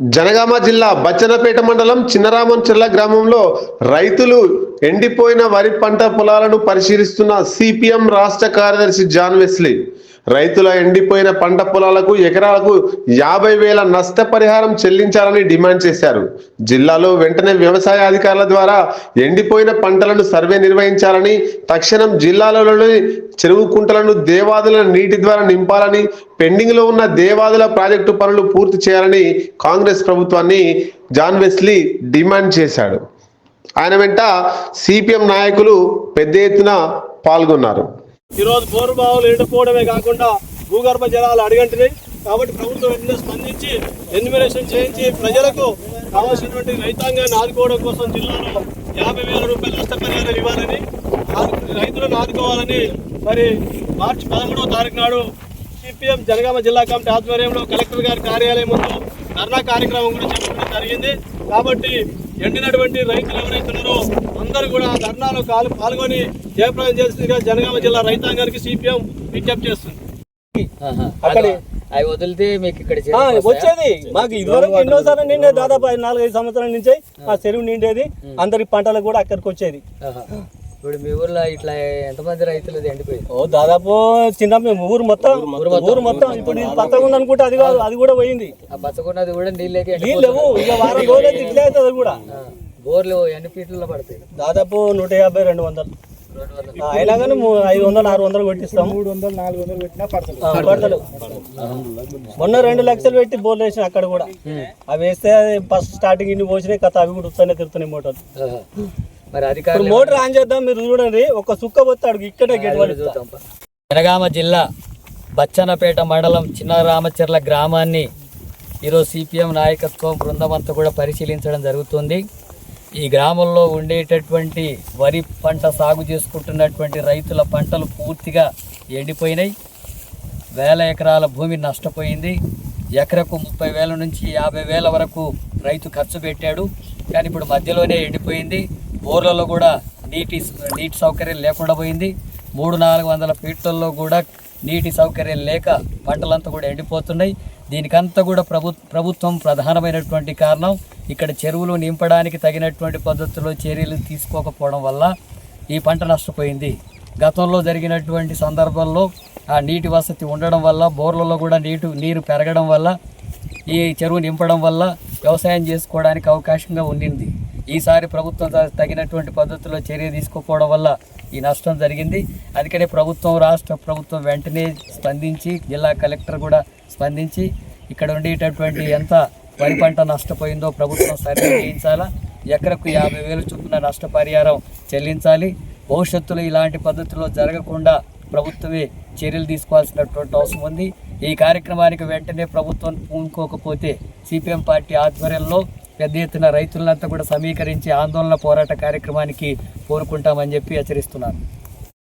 జనగామ జిల్లా బచ్చనపేట మండలం చిన్నరామన్చెర్ల గ్రామంలో రైతులు ఎండిపోయిన వరి పంట పొలాలను పరిశీలిస్తున్న సిపిఎం రాష్ట్ర కార్యదర్శి జాన్ వెస్లీ. రైతుల ఎండిపోయిన పంట పొలాలకు ఎకరాలకు యాభై వేల నష్టపరిహారం చెల్లించాలని డిమాండ్ చేశారు. జిల్లాలో వెంటనే వ్యవసాయ అధికారుల ద్వారా ఎండిపోయిన పంటలను సర్వే నిర్వహించాలని తక్షణం జిల్లాలలోని చెరువు కుంటలను దేవాదుల నీటి ద్వారా నింపాలని పెండింగ్లో ఉన్న దేవాదుల ప్రాజెక్టు పనులు పూర్తి చేయాలని కాంగ్రెస్ ప్రభుత్వాన్ని జాన్ వెస్లీ డిమాండ్ చేశాడు. ఆయన వెంట సిపిఎం నాయకులు పెద్ద ఎత్తున పాల్గొన్నారు. ఈరోజు బోరు బావులు ఎండిపోవడమే కాకుండా భూగర్భ జలాలు అడిగంటున్నాయి కాబట్టి ప్రభుత్వం వెంటనే స్పందించి ఎన్యుమరేషన్ చేయించి ప్రజలకు కావాల్సినటువంటి రైతాంగాన్ని ఆదుకోవడం కోసం జిల్లాలో యాభై వేల రూపాయల నష్టపరిహారం ఇవ్వాలని రైతులను ఆదుకోవాలని మరి మార్చి పదమూడవ తారీఖు నాడు సిపిఎం జనగామ జిల్లా కమిటీ ఆధ్వర్యంలో కలెక్టర్ గారి కార్యాలయం ముందు ధర్నా కార్యక్రమం కూడా చేపట్టడం జరిగింది. కాబట్టి ఎండినటువంటి రైతులు ఎవరైతే ఉన్నారో అందరూ కూడా ధర్నాలో కాలు పాల్గొని జయప్రదం చేస్తుందిగా జనగామ జిల్లా రైతాంగానికి సిపిఎం విజ్ఞప్తి చేస్తుంది. అవి వదిలితే మీకు ఇక్కడ? వచ్చేది. మాకు ఇదివరకు ఎన్నోసార్లు నిండే దాదాపు ఐదు నాలుగైదు సంవత్సరాల నుంచి ఆ. చెరువు నిండేది. అందరి పంటలకు కూడా అక్కడికి వచ్చేది. ఇప్పుడు మీ ఊర్లో ఇట్లా ఎంతమంది రైతులు ఎండిపోయింది ఓ దాదాపు చిన్న మేము ఊరు మొత్తం. ఊరు మొత్తం. ఇప్పుడు ఇది పచ్చగా ఉంది అనుకుంటే అది కాదు అది కూడా పోయింది. ఆ పచ్చకున్నది కూడా నీళ్ళకి నీళ్ళు లేవు. ఇక వారం రోజులు అయితే ఇట్లే అవుతుంది అది కూడా. బోర్లు ఎన్ని ఫీట్లలో పడతాయి? దాదాపు నూట యాభై రెండు వందలు. అయినా కానీ ఐదు వందలు ఆరు వందలు కొట్టిస్తాం మూడు వందలు నాలుగు వందలు పెట్టినా పడతలు మొన్న రెండు లక్షలు పెట్టి బోర్లు వేసిన అక్కడ కూడా. అవి వేస్తే ఫస్ట్ స్టార్టింగ్ ఇన్ని పోసినాయి కథ అవి కూడా వస్తానే తిరుగుతున్నాయి మోటార్లు. ఆహా. మరి అధికారులు మోటార్ ఆన్ చేద్దాం మీరు చూడండి. ఒక సుక్క పోతాడు ఇక్కడే గెట్ పడుతుంది జనగామ జిల్లా బచ్చన్నపేట మండలం చిన్న రామచర్ల గ్రామాన్ని ఈరోజు సిపిఎం నాయకత్వం బృందం అంతా కూడా పరిశీలించడం జరుగుతుంది. ఈ గ్రామంలో ఉండేటటువంటి వరి పంట సాగు చేసుకుంటున్నటువంటి రైతుల పంటలు పూర్తిగా ఎండిపోయినాయి. వేల ఎకరాల భూమి నష్టపోయింది. ఎకరకు ముప్పై వేల నుంచి యాభై వేల వరకు రైతు ఖర్చు పెట్టాడు. కానీ ఇప్పుడు మధ్యలోనే ఎండిపోయింది. బోర్లలో కూడా నీటి నీటి సౌకర్యం లేకుండా పోయింది. మూడు నాలుగు వందల ఫీట్లలో కూడా నీటి సౌకర్యం లేక పంటలంతా కూడా ఎండిపోతున్నాయి. దీనికంతా కూడా ప్రభు ప్రభుత్వం ప్రధానమైనటువంటి కారణం ఇక్కడ చెరువులు నింపడానికి తగినటువంటి పద్ధతిలో చర్యలు తీసుకోకపోవడం వల్ల ఈ పంట నష్టపోయింది. గతంలో జరిగినటువంటి సందర్భంలో ఆ నీటి వసతి ఉండడం వల్ల బోర్లలో కూడా నీటు నీరు పెరగడం వల్ల ఈ చెరువు నింపడం వల్ల వ్యవసాయం చేసుకోవడానికి అవకాశంగా ఉండింది. ఈసారి ప్రభుత్వం తగినటువంటి పద్ధతిలో చర్య తీసుకోకపోవడం వల్ల ఈ నష్టం జరిగింది. అందుకనే ప్రభుత్వం రాష్ట్ర ప్రభుత్వం వెంటనే స్పందించి జిల్లా కలెక్టర్ కూడా స్పందించి ఇక్కడ ఉండేటటువంటి ఎంత వరి పంట నష్టపోయిందో ప్రభుత్వం సర్వే చేయించాలా ఎకరకు యాభై వేలు చొప్పున నష్టపరిహారం చెల్లించాలి. భవిష్యత్తులో ఇలాంటి పద్ధతిలో జరగకుండా ప్రభుత్వమే చర్యలు తీసుకోవాల్సినటువంటి అవసరం ఉంది. ఈ కార్యక్రమానికి వెంటనే ప్రభుత్వం పూనుకోకపోతే సిపిఎం పార్టీ ఆధ్వర్యంలో పెద్ద ఎత్తున రైతులంతా కూడా సమీకరించి ఆందోళన పోరాట కార్యక్రమానికి కోరుకుంటామని చెప్పి హెచ్చరిస్తున్నాను.